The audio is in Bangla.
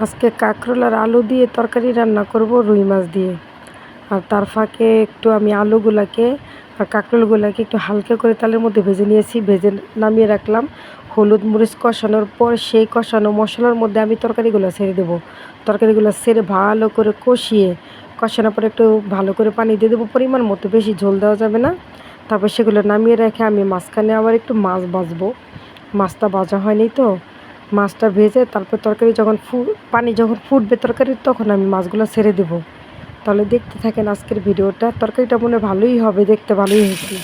আজকে কাঁকরোল আর আলু দিয়ে তরকারি রান্না করব, রুই মাছ দিয়ে। আর তার ফাঁকে একটু আমি আলুগুলাকে আর কাঁকরোলগুলাকে একটু হালকা করে তালের মধ্যে ভেজে নিয়েছি। ভেজে নামিয়ে রাখলাম। হলুদ মরিচ কষানোর পর সেই কষানো মশলার মধ্যে আমি তরকারিগুলো ছেড়ে দেবো। তরকারিগুলো ছেড়ে ভালো করে কষিয়ে, কষানোর পর একটু ভালো করে পানি দিয়ে দেবো। পরিমাণ মতো বেশি ঝোল দেওয়া যাবে না। তারপর সেগুলো নামিয়ে রেখে আমি মাঝখানে আবার একটু মাছ ভাজবো। মাছটা ভাজা হয়নি তো। মাছটা ভেজে তারপর তরকারি যখন ফু, পানি যখন ফুটবে তরকারির তখন আমি মাছগুলো ছেড়ে দেবো। তাহলে দেখতে থাকেন আজকের ভিডিওটা। তরকারিটা মনে ভালোই হবে, দেখতে ভালোই হয়েছে।